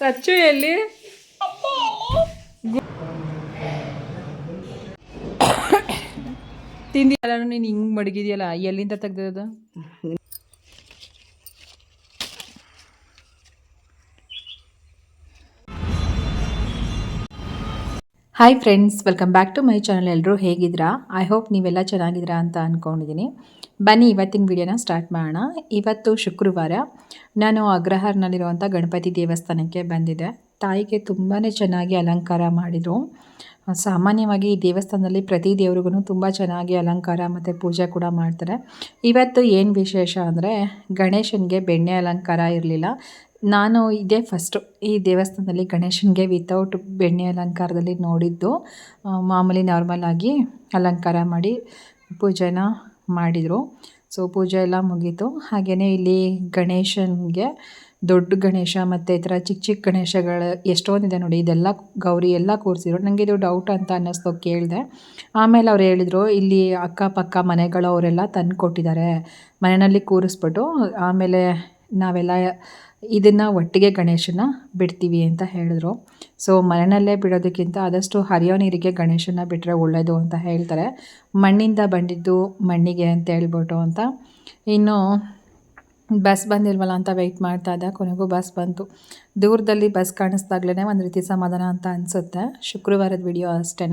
ಸಚ್ಚು ಎಲ್ಲಿ ತಿಂದಿಯಲ್ಲ ನೀನು ಹಿಂಗೆ ಮಡಗಿದೆಯಲ್ಲ ಎಲ್ಲಿಂದ ತೆಗ್ದದ hi friends welcome back to my channel ಎಲ್ಲರೂ ಹೇಗಿದ್ದೀರಾ ಐ ಹೋಪ್ ನೀವೆಲ್ಲ ಚೆನ್ನಾಗಿದ್ದೀರಾ ಅಂತ ಅಂದ್ಕೊಂಡಿದ್ದೀನಿ ಬನ್ನಿ, ಇವತ್ತಿನ ವಿಡಿಯೋನ ಸ್ಟಾರ್ಟ್ ಮಾಡೋಣ. ಇವತ್ತು ಶುಕ್ರವಾರ. ನಾನು ಅಗ್ರಹಾರ್ನಲ್ಲಿರುವಂಥ ಗಣಪತಿ ದೇವಸ್ಥಾನಕ್ಕೆ ಬಂದಿದ್ದೆ. ತಾಯಿಗೆ ತುಂಬಾ ಚೆನ್ನಾಗಿ ಅಲಂಕಾರ ಮಾಡಿದರು. ಸಾಮಾನ್ಯವಾಗಿ ಈ ದೇವಸ್ಥಾನದಲ್ಲಿ ಪ್ರತಿ ದೇವ್ರಿಗೂ ತುಂಬ ಚೆನ್ನಾಗಿ ಅಲಂಕಾರ ಮತ್ತು ಪೂಜೆ ಕೂಡ ಮಾಡ್ತಾರೆ. ಇವತ್ತು ಏನು ವಿಶೇಷ ಅಂದರೆ ಗಣೇಶನಿಗೆ ಬೆಣ್ಣೆ ಅಲಂಕಾರ ಇರಲಿಲ್ಲ. ನಾನು ಇದೇ ಫಸ್ಟು ಈ ದೇವಸ್ಥಾನದಲ್ಲಿ ಗಣೇಶನಿಗೆ ವಿತೌಟ್ ಬೆಣ್ಣೆ ಅಲಂಕಾರದಲ್ಲಿ ನೋಡಿದ್ದು ಮಾಮೂಲಿ ನಾರ್ಮಲ್ ಆಗಿ ಅಲಂಕಾರ ಮಾಡಿ ಪೂಜೆನ ಮಾಡಿದರು. ಸೊ ಪೂಜೆ ಎಲ್ಲ ಮುಗೀತು. ಹಾಗೆಯೇ ಇಲ್ಲಿ ಗಣೇಶನಿಗೆ ದೊಡ್ಡ ಗಣೇಶ ಮತ್ತು ಈ ಥರ ಚಿಕ್ಕ ಚಿಕ್ಕ ಗಣೇಶಗಳು ಎಷ್ಟೊಂದಿದೆ ನೋಡಿ, ಇದೆಲ್ಲ ಗೌರಿ ಎಲ್ಲ ಕೂರಿಸಿದ್ರು. ನನಗೆ ಇದು ಡೌಟ್ ಅಂತ ಅನ್ನಿಸ್ತು, ಕೇಳಿದೆ. ಆಮೇಲೆ ಅವ್ರು ಹೇಳಿದರು, ಇಲ್ಲಿ ಅಕ್ಕಪಕ್ಕ ಮನೆಗಳವರೆಲ್ಲ ತಂದು ಕೊಟ್ಟಿದ್ದಾರೆ ಮನೆಯಲ್ಲಿ ಕೂರಿಸ್ಬಿಟ್ಟು, ಆಮೇಲೆ ನಾವೆಲ್ಲ ಇದನ್ನು ಒಟ್ಟಿಗೆ ಗಣೇಶನ ಬಿಡ್ತೀವಿ ಅಂತ ಹೇಳಿದ್ರು. ಸೊ ಮನೆಯಲ್ಲೇ ಬಿಡೋದಕ್ಕಿಂತ ಆದಷ್ಟು ಹರಿಯೋ ನೀರಿಗೆ ಗಣೇಶನ ಬಿಟ್ಟರೆ ಒಳ್ಳೆಯದು ಅಂತ ಹೇಳ್ತಾರೆ. ಮಣ್ಣಿಂದ ಬಂದಿದ್ದು ಮಣ್ಣಿಗೆ ಅಂತ ಹೇಳ್ಬಿಟ್ಟು ಅಂತ. ಇನ್ನು ಬಸ್ ಬಂದಿಲ್ವಲ್ಲ ಅಂತ ವೆಯ್ಟ್ ಮಾಡ್ತಾ ಇದ್ದೆ. ಕೊನೆಗೂ ಬಸ್ ಬಂತು. ದೂರದಲ್ಲಿ ಬಸ್ ಕಾಣಿಸ್ದಾಗ್ಲೇ ಒಂದು ರೀತಿ ಸಮಾಧಾನ ಅಂತ ಅನಿಸುತ್ತೆ. ಶುಕ್ರವಾರದ ವಿಡಿಯೋ ಅಷ್ಟೇ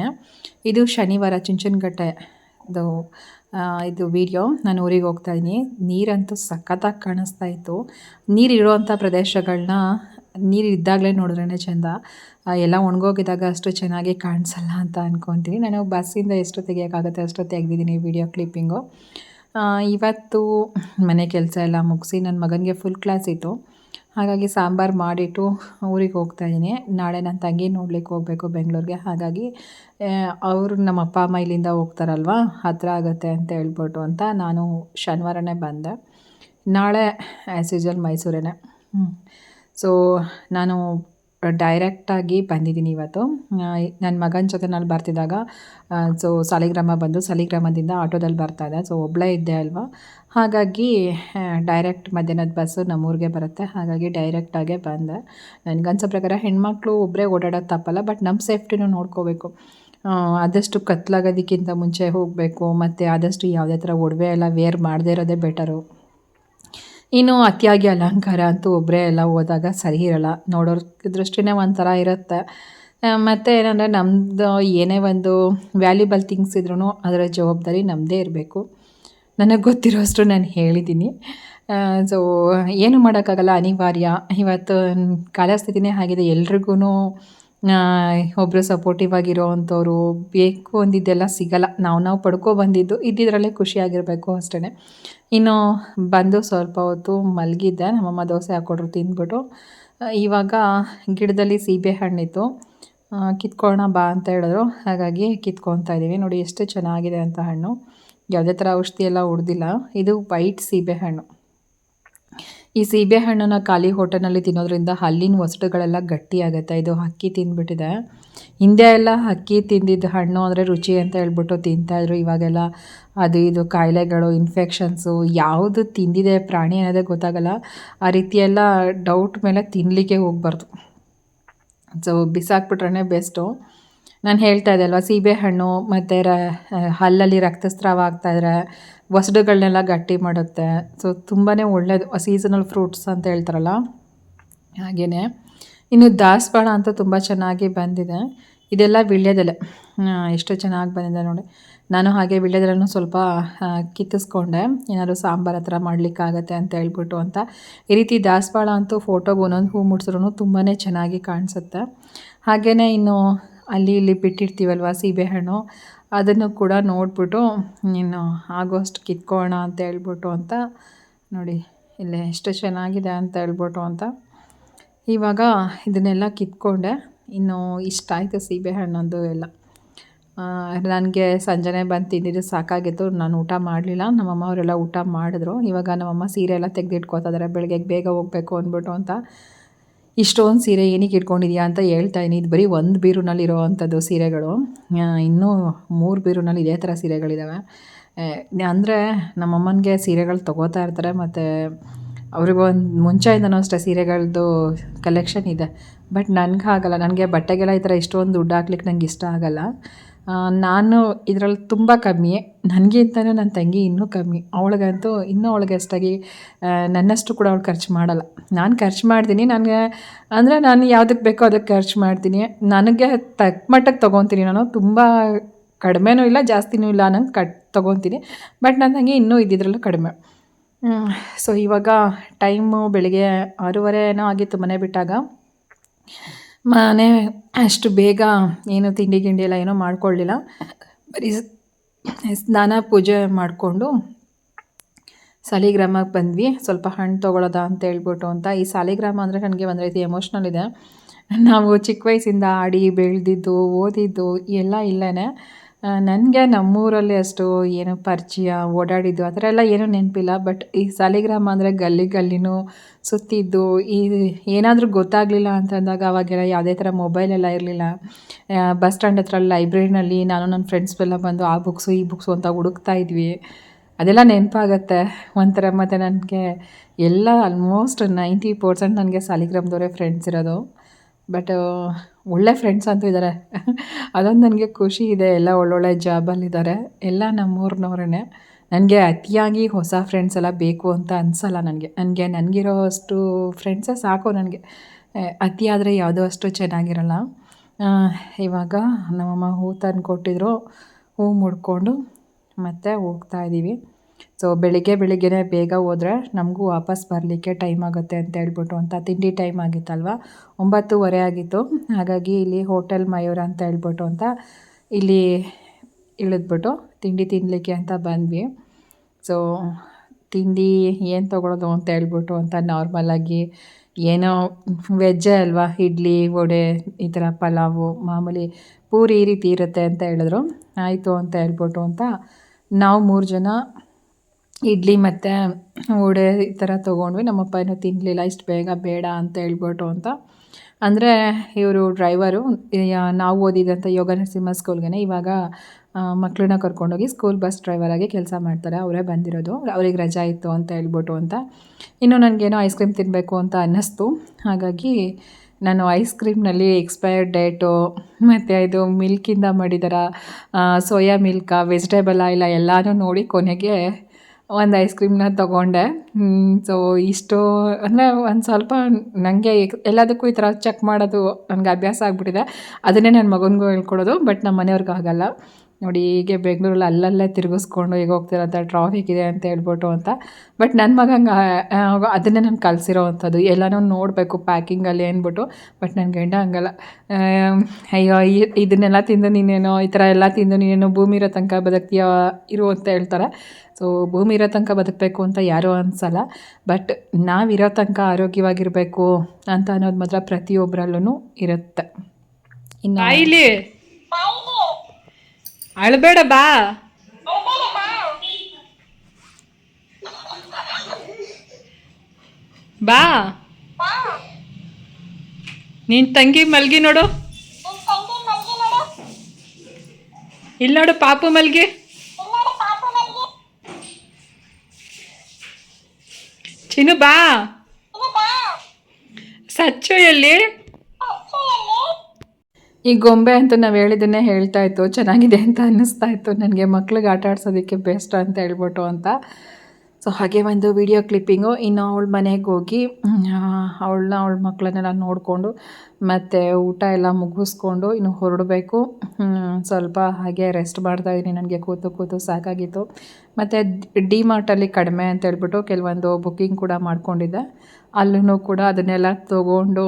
ಇದು ಶನಿವಾರ ಚುಂಚನಕಟ್ಟೆ ಇದು ಇದು ವಿಡಿಯೋ ನಾನು ಊರಿಗೆ ಹೋಗ್ತಾ ಇದ್ದೀನಿ. ನೀರಂತೂ ಸಖತ್ತಾಗಿ ಕಾಣಿಸ್ತಾ ಇತ್ತು. ನೀರಿರುವಂಥ ಪ್ರದೇಶಗಳನ್ನ ನೀರು ಇದ್ದಾಗಲೇ ನೋಡಿದ್ರೇ ಚೆಂದ. ಎಲ್ಲ ಒಣಗೋಗಿದ್ದಾಗ ಅಷ್ಟು ಚೆನ್ನಾಗಿ ಕಾಣಿಸಲ್ಲ ಅಂತ ಅಂದ್ಕೊತೀನಿ ನಾನು ಬಸ್ಸಿಂದ ಎಷ್ಟು ತೆಗಿಯೋಕ್ಕಾಗುತ್ತೆ ಅಷ್ಟು ತೆಗೆದಿದ್ದೀನಿ ವಿಡಿಯೋ ಕ್ಲಿಪ್ಪಿಂಗು ಇವತ್ತು ಮನೆ ಕೆಲಸ ಎಲ್ಲ ಮುಗಿಸಿ ನನ್ನ ಮಗನಿಗೆ ಫುಲ್ ಕ್ಲಾಸ್ ಇತ್ತು. ಹಾಗಾಗಿ ಸಾಂಬಾರು ಮಾಡಿಟ್ಟು ಊರಿಗೆ ಹೋಗ್ತಾ ಇದ್ದೀನಿ. ನಾಳೆ ನನ್ನ ತಂಗಿ ನೋಡ್ಲಿಕ್ಕೆ ಹೋಗಬೇಕು ಬೆಂಗಳೂರಿಗೆ. ಹಾಗಾಗಿ ಅವರು ನಮ್ಮ ಅಪ್ಪ, ಅಮ್ಮ ಇಲ್ಲಿಂದ ಹೋಗ್ತಾರಲ್ವಾ? ಹತ್ತಿರ ಆಗುತ್ತೆ ಅಂತ ಹೇಳ್ಬಿಟ್ಟು ಅಂತ ನಾನು ಶನಿವಾರನೇ ಬಂದೆ. ನಾಳೆ ಆ್ಯಸ್ ಯೂಸ್ವಲ್ ಮೈಸೂರೇನೆ. ಸೊ ನಾನು ಡೈರೆಕ್ಟಾಗಿ ಬಂದಿದ್ದೀನಿ ಇವತ್ತು. ನನ್ನ ಮಗನ ಜೊತೆ ನಾನು ಬರ್ತಿದ್ದಾಗ ಸೊ ಸಾಲಿಗ್ರಾಮ ಬಂದು ಸಾಲಿಗ್ರಾಮದಿಂದ ಆಟೋದಲ್ಲಿ ಬರ್ತಾ ಇದೆ. ಸೊ ಒಬ್ಬಳೇ ಇದ್ದೆ ಅಲ್ವಾ? ಹಾಗಾಗಿ ಡೈರೆಕ್ಟ್ ಮಧ್ಯಾಹ್ನದ ಬಸ್ಸು ನಮ್ಮೂರಿಗೆ ಬರುತ್ತೆ. ಹಾಗಾಗಿ ಡೈರೆಕ್ಟಾಗೇ ಬಂದೆ. ನನಗನ್ಸೋ ಪ್ರಕಾರ ಹೆಣ್ಮಕ್ಳು ಒಬ್ಬರೇ ಓಡಾಡೋದು ತಪ್ಪಲ್ಲ ಬಟ್ ನಮ್ಮ ಸೇಫ್ಟಿನೂ ನೋಡ್ಕೋಬೇಕು. ಆದಷ್ಟು ಕತ್ಲಾಗೋದಕ್ಕಿಂತ ಮುಂಚೆ ಹೋಗಬೇಕು, ಮತ್ತು ಆದಷ್ಟು ಯಾವುದೇ ಥರ ಒಡವೆ ಎಲ್ಲ ವೇರ್ ಮಾಡದೇ ಇರೋದೇ ಬೆಟರು ಇನ್ನು ಅತಿಯಾಗಿ ಅಲಂಕಾರ ಅಂತೂ ಒಬ್ಬರೇ ಎಲ್ಲ ಹೋದಾಗ ಸರಿ ಇರೋಲ್ಲ. ನೋಡೋರ್ ದೃಷ್ಟಿನೇ ಒಂಥರ ಇರುತ್ತೆ. ಮತ್ತು ಏನಂದರೆ ನಮ್ಮದು ಏನೇ ಒಂದು ವ್ಯಾಲ್ಯೂಬಲ್ ಥಿಂಗ್ಸ್ ಇದ್ರೂ ಅದರ ಜವಾಬ್ದಾರಿ ನಮ್ಮದೇ ಇರಬೇಕು. ನನಗೆ ಗೊತ್ತಿರೋಷ್ಟು ನಾನು ಹೇಳಿದ್ದೀನಿ ಸೊ ಏನು ಮಾಡೋಕ್ಕಾಗಲ್ಲ ಅನಿವಾರ್ಯ. ಇವತ್ತು ಕಾಲಸ್ಥಿತಿನೇ ಆಗಿದೆ. ಎಲ್ರಿಗೂ ಒಬ್ಬರು ಸಪೋರ್ಟಿವ್ ಆಗಿರೋ ಅಂಥವ್ರು ಬೇಕು ಅಂದಿದ್ದೆಲ್ಲ ಸಿಗಲ್ಲ. ನಾವು ನಾವು ಪಡ್ಕೊ ಬಂದಿದ್ದು ಇದ್ದಿದ್ರಲ್ಲೇ ಖುಷಿಯಾಗಿರಬೇಕು ಅಷ್ಟೇ ಇನ್ನು ಬಂದು ಸ್ವಲ್ಪ ಹೊತ್ತು ಮಲಗಿದ್ದೆ, ನಮ್ಮಮ್ಮ ದೋಸೆ ಹಾಕ್ಕೊಟ್ರು ತಿಂದ್ಬಿಟ್ಟು. ಇವಾಗ ಗಿಡದಲ್ಲಿ ಸೀಬೆ ಹಣ್ಣಿತ್ತು. ಕಿತ್ಕೊಳ್ಳೋಣ ಬಾ ಅಂತ ಹೇಳಿದ್ರು. ಹಾಗಾಗಿ ಕಿತ್ಕೊತಾ ಇದ್ದೀವಿ. ನೋಡಿ, ಎಷ್ಟು ಚೆನ್ನಾಗಿದೆ ಅಂತ ಹಣ್ಣು. ಯಾವುದೇ ಥರ ಔಷಧಿ ಎಲ್ಲ ಹೊಡೆದಿಲ್ಲ ಇದು ವೈಟ್ ಸೀಬೆ ಹಣ್ಣು. ಈ ಸೀಬೆ ಹಣ್ಣನ್ನು ಖಾಲಿ ಹೋಟೆಲ್ನಲ್ಲಿ ತಿನ್ನೋದ್ರಿಂದ ಹಲ್ಲಿನ ಒಸಡುಗಳೆಲ್ಲ ಗಟ್ಟಿಯಾಗುತ್ತೆ. ಇದು ಹಕ್ಕಿ ತಿಂದ್ಬಿಟ್ಟಿದೆ. ಹಿಂದೆ ಎಲ್ಲ ಹಕ್ಕಿ ತಿಂದಿದ್ದ ಹಣ್ಣು ಅಂದರೆ ರುಚಿ ಅಂತ ಹೇಳ್ಬಿಟ್ಟು ತಿಂತಾಯಿದ್ರು ಇವಾಗೆಲ್ಲ ಅದು ಇದು ಕಾಯಿಲೆಗಳು ಇನ್ಫೆಕ್ಷನ್ಸು ಯಾವುದು ತಿಂದಿದೆ ಪ್ರಾಣಿ ಅನ್ನೋದೇ ಗೊತ್ತಾಗಲ್ಲ. ಆ ರೀತಿ ಎಲ್ಲ ಡೌಟ್ ಮೇಲೆ ತಿನ್ನಲಿಕ್ಕೆ ಹೋಗ್ಬಾರ್ದು. ಸೊ ಬಿಸಾಕ್ಬಿಟ್ರೆ ಬೆಸ್ಟು ನಾನು ಹೇಳ್ತಾ ಇದ್ದೆ ಅಲ್ವಾ ಸೀಬೆಹಣ್ಣು ಮತ್ತು ರ ಹಲ್ಲಲ್ಲಿ ರಕ್ತಸ್ರಾವ ಆಗ್ತಾಯಿದ್ರೆ ಒಸಡುಗಳನ್ನೆಲ್ಲ ಗಟ್ಟಿ ಮಾಡುತ್ತೆ. ಸೊ ತುಂಬಾ ಒಳ್ಳೆಯದು ಸೀಸನಲ್ ಫ್ರೂಟ್ಸ್ ಅಂತ ಹೇಳ್ತಾರಲ್ಲ ಹಾಗೆಯೇ ಇನ್ನು ದಾಸವಾಳ ಅಂತೂ ತುಂಬ ಚೆನ್ನಾಗಿ ಬಂದಿದೆ. ಇದೆಲ್ಲ ವಿಳ್ಯದೆಲೆ. ಎಷ್ಟು ಚೆನ್ನಾಗಿ ಬಂದಿದೆ ನೋಡಿ. ನಾನು ಹಾಗೆ ವಿಳ್ಯದೆಲೆನೂ ಸ್ವಲ್ಪ ಕಿತ್ತಿಸ್ಕೊಂಡೆ. ಏನಾದರೂ ಸಾಂಬಾರು ಹತ್ರ ಮಾಡಲಿಕ್ಕಾಗತ್ತೆ ಅಂತ ಹೇಳ್ಬಿಟ್ಟು ಅಂತ. ಈ ರೀತಿ ದಾಸವಾಳ ಅಂತೂ ಫೋಟೋಗೆ ಒಂದೊಂದು ಹೂ ಮುಡ್ಸಿದ್ರು ತುಂಬಾ ಚೆನ್ನಾಗಿ ಕಾಣಿಸುತ್ತೆ. ಹಾಗೆಯೇ ಇನ್ನು ಅಲ್ಲಿ ಇಲ್ಲಿ ಬಿಟ್ಟಿರ್ತೀವಲ್ವ ಸೀಬೆಹಣ್ಣು ಅದನ್ನು ಕೂಡ ನೋಡಿಬಿಟ್ಟು, ಇನ್ನು ಆಗೋಷ್ಟು ಕಿತ್ಕೊಳ್ಳೋಣ ಅಂತ ಹೇಳ್ಬಿಟ್ಟು ಅಂತ ನೋಡಿ, ಇಲ್ಲೇ ಎಷ್ಟು ಚೆನ್ನಾಗಿದೆ ಅಂತ ಹೇಳ್ಬಿಟ್ಟು ಅಂತ. ಇವಾಗ ಇದನ್ನೆಲ್ಲ ಕಿತ್ಕೊಂಡೆ. ಇನ್ನು ಇಷ್ಟ ಆಯಿತು ಸೀಬೆಹಣ್ಣಂದು ಎಲ್ಲ. ನನಗೆ ಸಂಜೆನೆ ಬಂದು ತಿಂದಿದ್ದು ಸಾಕಾಗಿತ್ತು, ನಾನು ಊಟ ಮಾಡಲಿಲ್ಲ. ನಮ್ಮಮ್ಮ ಅವರೆಲ್ಲ ಊಟ ಮಾಡಿದ್ರು. ಇವಾಗ ನಮ್ಮಮ್ಮ ಸೀರೆ ಎಲ್ಲ ತೆಗೆದಿಟ್ಕೋತಾ ಇದ್ದಾರೆ ಬೆಳಗ್ಗೆ ಬೇಗ ಹೋಗಬೇಕು ಅಂದ್ಬಿಟ್ಟು ಅಂತ. ಇಷ್ಟೊಂದು ಸೀರೆ ಏನಕ್ಕೆ ಇಟ್ಕೊಂಡಿದ್ಯಾ ಅಂತ ಹೇಳ್ತಾ ಇದ್ದೀನಿ ಇದು ಬರೀ ಒಂದು ಬೀರುನಲ್ಲಿರೋ ಅಂಥದ್ದು ಸೀರೆಗಳು. ಇನ್ನೂ ಮೂರು ಬೀರುನಲ್ಲಿ ಇದೇ ಥರ ಸೀರೆಗಳಿದ್ದಾವೆ ಅಂದರೆ ನಮ್ಮಮ್ಮನಿಗೆ ಸೀರೆಗಳು ತೊಗೋತಾ ಇರ್ತಾರೆ, ಮತ್ತು ಅವ್ರಿಗೊಂದು ಮುಂಚೆಯಿಂದನೂ ಅಷ್ಟೇ ಸೀರೆಗಳದ್ದು ಕಲೆಕ್ಷನ್ ಇದೆ. ಬಟ್ ನನಗೆ ಆಗಲ್ಲ ನನಗೆ ಬಟ್ಟೆಗೆಲ್ಲ ಈ ಥರ ಇಷ್ಟೊಂದು ದುಡ್ಡು ಹಾಕ್ಲಿಕ್ಕೆ ನನಗೆ ಇಷ್ಟ ಆಗಲ್ಲ. ನಾನು ಇದರಲ್ಲಿ ತುಂಬ ಕಮ್ಮಿ. ನನಗಿಂತನೂ ನನ್ನ ತಂಗಿ ಇನ್ನೂ ಕಮ್ಮಿ. ಅವಳಿಗಂತೂ ಇನ್ನೂ ಅವಳಿಗೆ ಅಷ್ಟಾಗಿ ನನ್ನಷ್ಟು ಕೂಡ ಅವಳು ಖರ್ಚು ಮಾಡಲ್ಲ. ನಾನು ಖರ್ಚು ಮಾಡ್ತೀನಿ, ನನಗೆ, ಅಂದರೆ ನಾನು ಯಾವುದಕ್ಕೆ ಬೇಕೋ ಅದಕ್ಕೆ ಖರ್ಚು ಮಾಡ್ತೀನಿ. ನನಗೆ ತಕ್ಕ ಮಟ್ಟಕ್ಕೆ ತೊಗೊತೀನಿ ನಾನು. ತುಂಬ ಕಡಿಮೆನೂ ಇಲ್ಲ, ಜಾಸ್ತಿನೂ ಇಲ್ಲ ನಂಗೆ ಕಟ್ ತೊಗೊತೀನಿ. ಬಟ್ ನನ್ನ ತಂಗಿ ಇನ್ನೂ ಇದ್ದಿದ್ರಲ್ಲೂ ಕಡಿಮೆ. ಸೊ ಇವಾಗ ಟೈಮು ಬೆಳಿಗ್ಗೆ ಆರೂವರೆನೋ ಆಗಿತ್ತು ಮನೆ ಬಿಟ್ಟಾಗ. ಮನೆ ಅಷ್ಟು ಬೇಗ ಏನು ತಿಂಡಿ ಗಿಂಡಿ ಎಲ್ಲ ಏನೋ ಮಾಡ್ಕೊಳ್ಳಿಲ್ಲ. ಬರೀ ಸ್ನಾನ ಪೂಜೆ ಮಾಡಿಕೊಂಡು ಸಾಲಿಗ್ರಾಮಕ್ಕೆ ಬಂದ್ವಿ. ಸ್ವಲ್ಪ ಹಣ್ಣು ತೊಗೊಳೋದ ಅಂತ ಹೇಳ್ಬಿಟ್ಟು ಅಂತ. ಈ ಸಾಲಿಗ್ರಾಮ ಅಂದರೆ ನನಗೆ ಒಂದು ರೀತಿ ಎಮೋಷ್ನಲ್ ಇದೆ. ನಾವು ಚಿಕ್ಕ ವಯಸ್ಸಿಂದ ಆಡಿ ಬೆಳೆದಿದ್ದು, ಓದಿದ್ದು ಎಲ್ಲ ಇಲ್ಲೇ ನನಗೆ ನಮ್ಮೂರಲ್ಲಿ ಅಷ್ಟು ಏನು ಪರಿಚಯ, ಓಡಾಡಿದ್ದು ಆ ಥರ ಎಲ್ಲ ಏನೂ ನೆನಪಿಲ್ಲ. ಬಟ್ ಈ ಸಾಲಿಗ್ರಾಮ ಅಂದರೆ ಗಲ್ಲಿ ಗಲ್ಲಿನೂ ಸುತ್ತಿದ್ದು, ಈ ಏನಾದರೂ ಗೊತ್ತಾಗಲಿಲ್ಲ ಅಂತಂದಾಗ ಅವಾಗೆಲ್ಲ ಯಾವುದೇ ಥರ ಮೊಬೈಲ್ ಎಲ್ಲ ಇರಲಿಲ್ಲ. ಬಸ್ ಸ್ಟ್ಯಾಂಡ್ ಹತ್ರ ಲೈಬ್ರರಿನಲ್ಲಿ ನಾನು ನನ್ನ ಫ್ರೆಂಡ್ಸ್ ಎಲ್ಲ ಬಂದು ಆ ಬುಕ್ಸು ಈ ಬುಕ್ಸು ಅಂತ ಹುಡುಕ್ತಾ ಇದ್ವಿ. ಅದೆಲ್ಲ ನೆನಪಾಗತ್ತೆ. ಒಂಥರ ಮತ್ತು ನನಗೆ ಎಲ್ಲ ಆಲ್ಮೋಸ್ಟ್ ನೈಂಟಿ ಪರ್ಸೆಂಟ್ ನನಗೆ ಸಾಲಿಗ್ರಾಮದವರೇ ಫ್ರೆಂಡ್ಸ್ ಇರೋದು. ಬಟ್ ಒಳ್ಳೆ ಫ್ರೆಂಡ್ಸ್ ಅಂತೂ ಇದ್ದಾರೆ ಅದೊಂದು ನನಗೆ ಖುಷಿ ಇದೆ. ಎಲ್ಲ ಒಳ್ಳೊಳ್ಳೆ ಜಾಬಲ್ಲಿದ್ದಾರೆ ಎಲ್ಲ ನಮ್ಮೂರಿನವ್ರೇ ನನಗೆ ಅತಿಯಾಗಿ ಹೊಸ ಫ್ರೆಂಡ್ಸ್ ಎಲ್ಲ ಬೇಕು ಅಂತ ಅನಿಸಲ್ಲ ನನಗೆ. ನನಗೆ ನನಗಿರೋ ಅಷ್ಟು ಫ್ರೆಂಡ್ಸೇ ಸಾಕು ನನಗೆ. ಅತಿ ಆದರೆ ಯಾವುದೋ ಅಷ್ಟು ಚೆನ್ನಾಗಿರಲ್ಲ. ಇವಾಗ ನಮ್ಮಮ್ಮ ಹೂ ತಂದು ಕೊಟ್ಟಿದ್ರು ಹೂ ಮುಡ್ಕೊಂಡು ಮತ್ತೆ ಹೋಗ್ತಾ ಇದ್ದೀವಿ ಸೊ ಬೆಳಿಗ್ಗೆ ಬೆಳಿಗ್ಗೆನೇ ಬೇಗ ಹೋದ್ರೆ ನಮಗೂ ವಾಪಸ್ ಬರಲಿಕ್ಕೆ ಟೈಮ್ ಆಗುತ್ತೆ ಅಂತ ಹೇಳ್ಬಿಟ್ಟು ಅಂತ ತಿಂಡಿ ಟೈಮ್ ಆಗಿತ್ತಲ್ವ? ಒಂಬತ್ತುವರೆ ಆಗಿತ್ತು. ಹಾಗಾಗಿ ಇಲ್ಲಿ ಹೋಟೆಲ್ ಮಯೂರ ಅಂತ ಹೇಳ್ಬಿಟ್ಟು ಅಂತ ಇಲ್ಲಿ ಇಳಿದ್ಬಿಟ್ಟು ತಿಂಡಿ ತಿನ್ನಲಿಕ್ಕೆ ಅಂತ ಬಂದ್ವಿ. ಸೊ ತಿಂಡಿ ಏನು ತೊಗೊಳೋದು ಅಂತ ಹೇಳ್ಬಿಟ್ಟು ಅಂತ ನಾರ್ಮಲಾಗಿ ಏನೋ ವೆಜ್ಜೇ ಅಲ್ವಾ? ಇಡ್ಲಿ, ವಡೆ, ಈ ಥರ ಪಲಾವು, ಮಾಮೂಲಿ ಪೂರಿ ಈ ರೀತಿ ಇರುತ್ತೆ ಅಂತ ಹೇಳಿದ್ರು. ಆಯಿತು ಅಂತ ಹೇಳ್ಬಿಟ್ಟು ಅಂತ ನಾವು ಮೂರು ಜನ ಇಡ್ಲಿ ಮತ್ತು ವಡೆ ಈ ಥರ ತೊಗೊಂಡ್ವಿ. ನಮ್ಮಪ್ಪ ಏನೂ ತಿನ್ನಲಿಲ್ಲ ಇಷ್ಟು ಬೇಗ ಬೇಡ ಅಂತ ಹೇಳ್ಬಿಟ್ಟು ಅಂತ. ಅಂದರೆ ಇವರು ಡ್ರೈವರು ನಾವು ಓದಿದಂಥ ಯೋಗ ನರಸಿಂಹ ಸ್ಕೂಲ್ಗೆ ಇವಾಗ ಮಕ್ಕಳನ್ನ ಕರ್ಕೊಂಡೋಗಿ ಸ್ಕೂಲ್ ಬಸ್ ಡ್ರೈವರಾಗಿ ಕೆಲಸ ಮಾಡ್ತಾರೆ. ಅವರೇ ಬಂದಿರೋದು. ಅವ್ರಿಗೆ ರಜಾ ಇತ್ತು ಅಂತ ಹೇಳ್ಬಿಟ್ಟು ಅಂತ. ಇನ್ನು ನನಗೇನೋ ಐಸ್ ಕ್ರೀಮ್ ತಿನ್ನಬೇಕು ಅಂತ ಅನ್ನಿಸ್ತು. ಹಾಗಾಗಿ ನಾನು ಐಸ್ ಕ್ರೀಮ್ನಲ್ಲಿ ಎಕ್ಸ್ಪೈರ್ಡ್ ಡೇಟು ಮತ್ತು ಇದು ಮಿಲ್ಕಿಂದ ಮಾಡಿದಾರ ಸೋಯಾ ಮಿಲ್ಕಾ ವೆಜಿಟೇಬಲ್ ಆಯಿಲ ಎಲ್ಲನೂ ನೋಡಿ ಕೊನೆಗೆ ಒಂದು ಐಸ್ ಕ್ರೀಮ್ನ ತೊಗೊಂಡೆ. ಸೊ ಇಷ್ಟು, ಅಂದರೆ ಒಂದು ಸ್ವಲ್ಪ ನನಗೆ ಎಲ್ಲದಕ್ಕೂ ಈ ಥರ ಚೆಕ್ ಮಾಡೋದು ನನಗೆ ಅಭ್ಯಾಸ ಆಗಿಬಿಟ್ಟಿದೆ. ಅದನ್ನೇ ನನ್ನ ಮಗನಿಗೂ ಹೇಳ್ಕೊಡೋದು ಬಟ್ ನಮ್ಮ ಮನೆಯವ್ರಿಗೆ ಆಗಲ್ಲ. ನೋಡಿ ಹೀಗೆ ಬೆಂಗಳೂರಲ್ಲಿ ಅಲ್ಲಲ್ಲೇ ತಿರುಗಿಸ್ಕೊಂಡು ಈಗ ಹೋಗ್ತಿರೋಂಥ ಟ್ರಾಫಿಕ್ ಇದೆ ಅಂತ ಹೇಳ್ಬಿಟ್ಟು ಅಂತ. ಬಟ್ ನನ್ನ ಮಗಂಗೆ ಅದನ್ನೇ ನಾನು ಕಲಿಸಿರೋ ಅಂಥದ್ದು. ಎಲ್ಲನೂ ನೋಡಬೇಕು ಪ್ಯಾಕಿಂಗಲ್ಲಿ ಅಂದ್ಬಿಟ್ಟು. ಬಟ್ ನನ್ನ ಗಂಡ ಹಂಗಲ್ಲ. ಅಯ್ಯೋ ಇದನ್ನೆಲ್ಲ ತಿಂದು ನೀನೇನೋ, ಈ ಥರ ಎಲ್ಲ ತಿಂದು ನೀನೇನೋ ಭೂಮಿ ಇರೋ ತನಕ ಬದುಕ್ತೀಯ, ಇರು ಅಂತ ಹೇಳ್ತಾರೆ. ಸೊ ಭೂಮಿ ಇರೋ ತನಕ ಬದುಕಬೇಕು ಅಂತ ಯಾರೂ ಅನ್ಸಲ್ಲ. ಬಟ್ ನಾವಿರೋ ತನಕ ಆರೋಗ್ಯವಾಗಿರಬೇಕು ಅಂತ ಅನ್ನೋದು ಮಾತ್ರ ಪ್ರತಿಯೊಬ್ಬರಲ್ಲೂ ಇರುತ್ತೆ. ಇನ್ನು ಅಳ್ಬೇಡ, ಬಾ. ಬಾ. ನೀನ್ ತಂಗಿ ಮಲ್ಗಿ ನೋಡು. ಇಲ್ಲಿ ನೋಡು ಪಾಪು ಮಲ್ಗಿ. ಚಿನ್ನು ಬಾ. ಸಚ್ಚು ಎಲ್ಲಿ? ಈ ಗೊಂಬೆ ಅಂತ ನಾವು ಹೇಳಿದ್ದನ್ನೇ ಹೇಳ್ತಾ ಇತ್ತು. ಚೆನ್ನಾಗಿದೆ ಅಂತ ಅನ್ನಿಸ್ತಾ ಇತ್ತು. ನನಗೆ ಮಕ್ಳಿಗೆ ಆಟ ಆಡ್ಸೋದಕ್ಕೆ ಬೆಸ್ಟ್ ಅಂತ ಹೇಳ್ಬಿಟ್ಟು ಅಂತ. ಸೊ ಹಾಗೆ ಒಂದು ವಿಡಿಯೋ ಕ್ಲಿಪ್ಪಿಂಗು ಇನ್ನು ಅವಳ ಮನೆಗೆ ಹೋಗಿ ಅವಳನ್ನ ಅವಳ ಮಕ್ಕಳನ್ನೆಲ್ಲ ನೋಡಿಕೊಂಡು, ಮತ್ತು ಊಟ ಎಲ್ಲ ಮುಗಿಸ್ಕೊಂಡು ಇನ್ನು ಹೊರಡಬೇಕು. ಸ್ವಲ್ಪ ಹಾಗೆ ರೆಸ್ಟ್ ಮಾಡ್ತಾಯಿದ್ದೀನಿ ನನಗೆ ಕೂತು ಕೂತು ಸಾಕಾಗಿತ್ತು. ಮತ್ತು ಡಿ ಮಾರ್ಟಲ್ಲಿ ಕಡಿಮೆ ಅಂತ ಹೇಳ್ಬಿಟ್ಟು ಕೆಲವೊಂದು ಬುಕ್ಕಿಂಗ್ ಕೂಡ ಮಾಡ್ಕೊಂಡಿದ್ದೆ. ಅಲ್ಲೂ ಕೂಡ ಅದನ್ನೆಲ್ಲ ತೊಗೊಂಡು,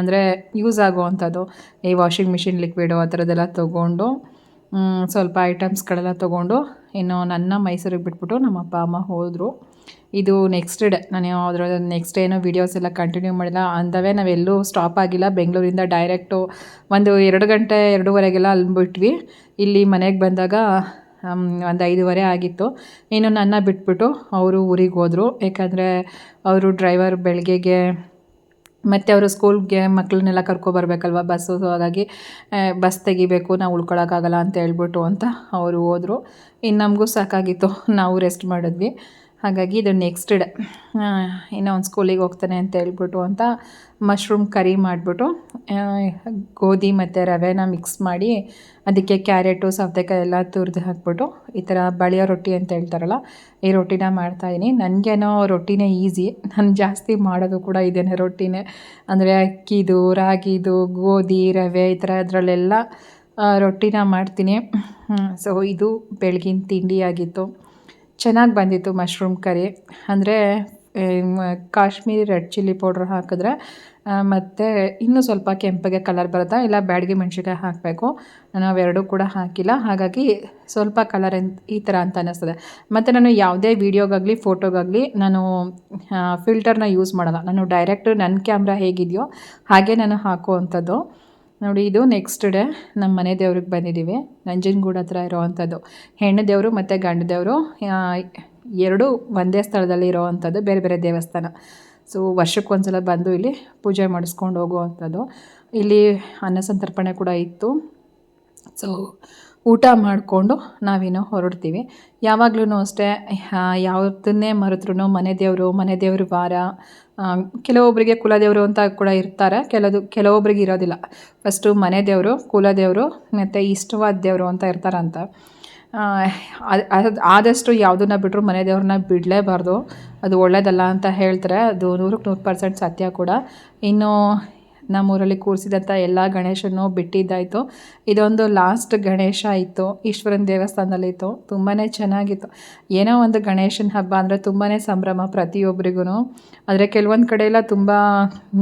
ಅಂದರೆ ಯೂಸ್ ಆಗುವಂಥದ್ದು. ಈ ವಾಷಿಂಗ್ ಮಿಷಿನ್ ಲಿಕ್ವಿಡು ಆ ಥರದ್ದೆಲ್ಲ ತೊಗೊಂಡು ಸ್ವಲ್ಪ ಐಟಮ್ಸ್ಗಳೆಲ್ಲ ತೊಗೊಂಡು ಇನ್ನು ನನ್ನ ಮೈಸೂರಿಗೆ ಬಿಟ್ಬಿಟ್ಟು ನಮ್ಮ ಅಪ್ಪ, ಅಮ್ಮ ಹೋದರು. ಇದು ನೆಕ್ಸ್ಟ್ ಡೇ ನಾನು ಅದರ ನೆಕ್ಸ್ಟ್ ಡೇ ಏನೋ ವೀಡಿಯೋಸ್ ಎಲ್ಲ ಕಂಟಿನ್ಯೂ ಮಾಡಿಲ್ಲ. ಅಂದವೇ ನಾವೆಲ್ಲೂ ಸ್ಟಾಪ್ ಆಗಿಲ್ಲ. ಬೆಂಗಳೂರಿಂದ ಡೈರೆಕ್ಟು ಒಂದು ಎರಡು ಗಂಟೆ, ಎರಡೂವರೆಗೆಲ್ಲ ಅಲ್ಲಿ ಬಿಟ್ವಿ. ಇಲ್ಲಿ ಮನೆಗೆ ಬಂದಾಗ ಒಂದು ಐದೂವರೆ ಆಗಿತ್ತು. ಇನ್ನು ನನ್ನ ಬಿಟ್ಬಿಟ್ಟು ಅವರು ಊರಿಗೆ ಹೋದರು. ಯಾಕಂದರೆ ಅವರು ಡ್ರೈವರ್ ಬೆಳಗ್ಗೆಗೆ ಮತ್ತು ಅವರು ಸ್ಕೂಲ್ಗೆ ಮಕ್ಕಳನ್ನೆಲ್ಲ ಕರ್ಕೊಬರ್ಬೇಕಲ್ವ ಬಸ್ಸು ಹಾಗಾಗಿ ಬಸ್ ತೆಗಿಬೇಕು, ನಾವು ಉಳ್ಕೊಳಕ್ಕಾಗಲ್ಲ ಅಂತ ಹೇಳ್ಬಿಟ್ಟು ಅಂತ ಅವರು ಹೋದರು. ಇನ್ನು ನಮಗೂ ಸಾಕಾಗಿತ್ತು. ನಾವು ರೆಸ್ಟ್ ಮಾಡಿದ್ವಿ. ಹಾಗಾಗಿ ಇದು ನೆಕ್ಸ್ಟ್ ಡೇ ಇನ್ನೂ ಒಂದು ಸ್ಕೂಲಿಗೆ ಹೋಗ್ತಾನೆ ಅಂತ ಹೇಳ್ಬಿಟ್ಟು ಅಂತ ಮಶ್ರೂಮ್ ಕರಿ ಮಾಡಿಬಿಟ್ಟು ಗೋಧಿ ಮತ್ತು ರವೆನ ಮಿಕ್ಸ್ ಮಾಡಿ ಅದಕ್ಕೆ ಕ್ಯಾರೆಟು ಸೌತೆಕಾಯಿ ಎಲ್ಲ ತುರಿದು ಹಾಕ್ಬಿಟ್ಟು ಈ ಥರ ಬಳಿಯೋ ರೊಟ್ಟಿ ಅಂತ ಹೇಳ್ತಾರಲ್ಲ, ಈ ರೊಟ್ಟಿನ ಮಾಡ್ತಾಯಿದ್ದೀನಿ ನನಗೇನೋ ರೊಟ್ಟಿನೇ ಈಸಿ ನಾನು ಜಾಸ್ತಿ ಮಾಡೋದು ಕೂಡ ಇದೇನೆ ರೊಟ್ಟಿನೇ. ಅಂದರೆ ಅಕ್ಕಿದು, ರಾಗಿದು, ಗೋಧಿ, ರವೆ ಈ ಥರ ಅದರಲ್ಲೆಲ್ಲ ರೊಟ್ಟಿನ ಮಾಡ್ತೀನಿ. ಸೊ ಇದು ಬೆಳಗಿನ ತಿಂಡಿಯಾಗಿತ್ತು ಚೆನ್ನಾಗಿ ಬಂದಿತ್ತು ಮಶ್ರೂಮ್ ಕರಿ. ಅಂದರೆ ಕಾಶ್ಮೀರಿ ರೆಡ್ ಚಿಲ್ಲಿ ಪೌಡ್ರ್ ಹಾಕಿದ್ರೆ ಮತ್ತು ಇನ್ನೂ ಸ್ವಲ್ಪ ಕೆಂಪಗೆ ಕಲರ್ ಬರುತ್ತೆ, ಇಲ್ಲ ಬ್ಯಾಡಗಿ ಮೆಣ್ಸಿನ್ಕಾಯಿ ಹಾಕಬೇಕು. ನಾನು ಎರಡೂ ಕೂಡ ಹಾಕಿಲ್ಲ. ಹಾಗಾಗಿ ಸ್ವಲ್ಪ ಕಲರ್ ಈ ಥರ ಅಂತ ಅನ್ನಿಸ್ತದೆ. ಮತ್ತು ನಾನು ಯಾವುದೇ ವೀಡಿಯೋಗಾಗಲಿ, ಫೋಟೋಗಾಗಲಿ, ನಾನು ಫಿಲ್ಟರ್ನ ಯೂಸ್ ಮಾಡಲ್ಲ. ನಾನು ಡೈರೆಕ್ಟ್ ನನ್ನ ಕ್ಯಾಮ್ರಾ ಹೇಗಿದೆಯೋ ಹಾಗೆ ನಾನು ಹಾಕುವಂಥದ್ದು. ನೋಡಿ, ಇದು ನೆಕ್ಸ್ಟ್ ಡೇ ನಮ್ಮ ಮನೆ ದೇವ್ರಿಗೆ ಬಂದಿದ್ದೀವಿ ನಂಜನಗೂಡು ಹತ್ರ ಇರೋವಂಥದ್ದು ಹೆಣ್ಣು ದೇವರು ಮತ್ತು ಗಂಡು ದೇವರು ಎರಡೂ ಒಂದೇ ಸ್ಥಳದಲ್ಲಿ ಇರೋವಂಥದ್ದು ಬೇರೆ ಬೇರೆ ದೇವಸ್ಥಾನ. ಸೊ ವರ್ಷಕ್ಕೊಂದ್ಸಲ ಬಂದು ಇಲ್ಲಿ ಪೂಜೆ ಮಾಡಿಸ್ಕೊಂಡು ಹೋಗುವಂಥದ್ದು ಇಲ್ಲಿ ಅನ್ನ ಸಂತರ್ಪಣೆ ಕೂಡ ಇತ್ತು. ಸೊ ಊಟ ಮಾಡಿಕೊಂಡು ನಾವೇನೋ ಹೊರಡ್ತೀವಿ. ಯಾವಾಗ್ಲೂ ಅಷ್ಟೇ ಯಾವುದನ್ನೇ ಮರೆತ್ರೂ ಮನೆ ದೇವರು ಮನೆ ದೇವರು ವಾರ ಕೆಲವೊಬ್ಬರಿಗೆ ಕುಲದೇವರು ಅಂತ ಕೂಡ ಇರ್ತಾರೆ. ಕೆಲದು ಕೆಲವೊಬ್ಬರಿಗೆ ಇರೋದಿಲ್ಲ. ಫಸ್ಟು ಮನೆ ದೇವರು ಕುಲದೇವರು ಮತ್ತು ಇಷ್ಟವಾದ ದೇವರು ಅಂತ ಇರ್ತಾರಂತ. ಅದು ಆದಷ್ಟು ಯಾವುದನ್ನ ಬಿಟ್ಟರು ಮನೆ ದೇವ್ರನ್ನ ಬಿಡಲೇಬಾರ್ದು. ಅದು ಒಳ್ಳೆಯದಲ್ಲ ಅಂತ ಹೇಳ್ತಾರೆ. ಅದು ನೂರಕ್ಕೆ ನೂರು ಪರ್ಸೆಂಟ್ ಸತ್ಯ ಕೂಡ. ಇನ್ನು ನಮ್ಮೂರಲ್ಲಿ ಕೂರಿಸಿದಂಥ ಎಲ್ಲ ಗಣೇಶನೂ ಬಿಟ್ಟಿದ್ದಾಯಿತು. ಇದೊಂದು ಲಾಸ್ಟ್ ಗಣೇಶ ಇತ್ತು, ಈಶ್ವರನ ದೇವಸ್ಥಾನದಲ್ಲಿತ್ತು. ತುಂಬಾ ಚೆನ್ನಾಗಿತ್ತು. ಏನೋ ಒಂದು ಗಣೇಶನ ಹಬ್ಬ ಅಂದರೆ ತುಂಬಾ ಸಂಭ್ರಮ ಪ್ರತಿಯೊಬ್ಬರಿಗೂ ಆದರೆ ಕೆಲವೊಂದು ಕಡೆ ಎಲ್ಲ ತುಂಬ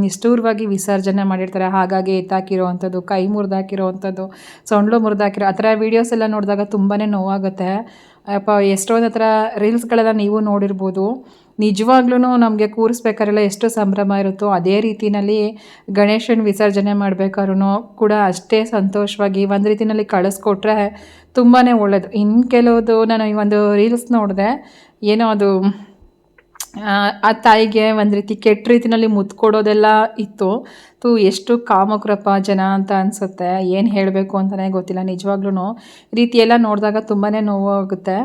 ನಿಷ್ಠೂರವಾಗಿ ವಿಸರ್ಜನೆ ಮಾಡಿರ್ತಾರೆ. ಹಾಗಾಗಿ ಎತ್ತಾಕಿರೋ ಕೈ ಮುರಿದಾಕಿರೋ ಅಂಥದ್ದು ಸೊಂಡ್ಲು ಮುರಿದಾಕಿರೋ ಆ ಥರ ವೀಡಿಯೋಸ್ ಎಲ್ಲ ನೋಡಿದಾಗ ತುಂಬಾ ನೋವಾಗುತ್ತೆ. ಅಪ್ಪ, ಎಷ್ಟೊಂದು ಹತ್ರ ರೀಲ್ಸ್ಗಳೆಲ್ಲ ನೀವು ನೋಡಿರ್ಬೋದು. ನಿಜವಾಗ್ಲೂ ನಮಗೆ ಕೂರಿಸ್ಬೇಕಾರೆಲ್ಲ ಎಷ್ಟು ಸಂಭ್ರಮ ಇರುತ್ತೋ ಅದೇ ರೀತಿಯಲ್ಲಿ ಗಣೇಶನ ವಿಸರ್ಜನೆ ಮಾಡಬೇಕಾದ್ರೂ ಕೂಡ ಅಷ್ಟೇ ಸಂತೋಷವಾಗಿ ಒಂದು ರೀತಿಯಲ್ಲಿ ಕಳಿಸ್ಕೊಟ್ರೆ ತುಂಬಾ ಒಳ್ಳೆಯದು ಇನ್ನು ಕೆಲವೊಂದು ನಾನು ಈ ಒಂದು ರೀಲ್ಸ್ ನೋಡಿದೆ, ಏನೋ ಅದು ಆ ತಾಯಿಗೆ ಒಂದು ರೀತಿ ಕೆಟ್ಟ ರೀತಿನಲ್ಲಿ ಮುದ್ದು ಕೊಡೋದೆಲ್ಲ ಇತ್ತು. ತು, ಎಷ್ಟು ಕಾಮಕ್ರಪ್ಪ ಜನ ಅಂತ ಅನಿಸುತ್ತೆ. ಏನು ಹೇಳಬೇಕು ಅಂತಲೇ ಗೊತ್ತಿಲ್ಲ ನಿಜವಾಗ್ಲೂ ರೀತಿಯೆಲ್ಲ ನೋಡಿದಾಗ ತುಂಬಾ ನೋವಾಗುತ್ತೆ.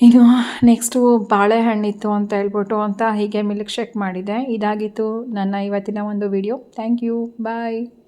ಇನ್ನು ನೆಕ್ಸ್ಟು ಬಾಳೆಹಣ್ಣಿತ್ತು ಅಂತ ಹೇಳ್ಬಿಟ್ಟು ಅಂತ ಹೀಗೆ ಮಿಲ್ಕ್ ಶೇಕ್ ಮಾಡಿದೆ. ಇದಾಗಿತ್ತು ನನ್ನ ಇವತ್ತಿನ ಒಂದು ವಿಡಿಯೋ. Thank you. ಬಾಯ್.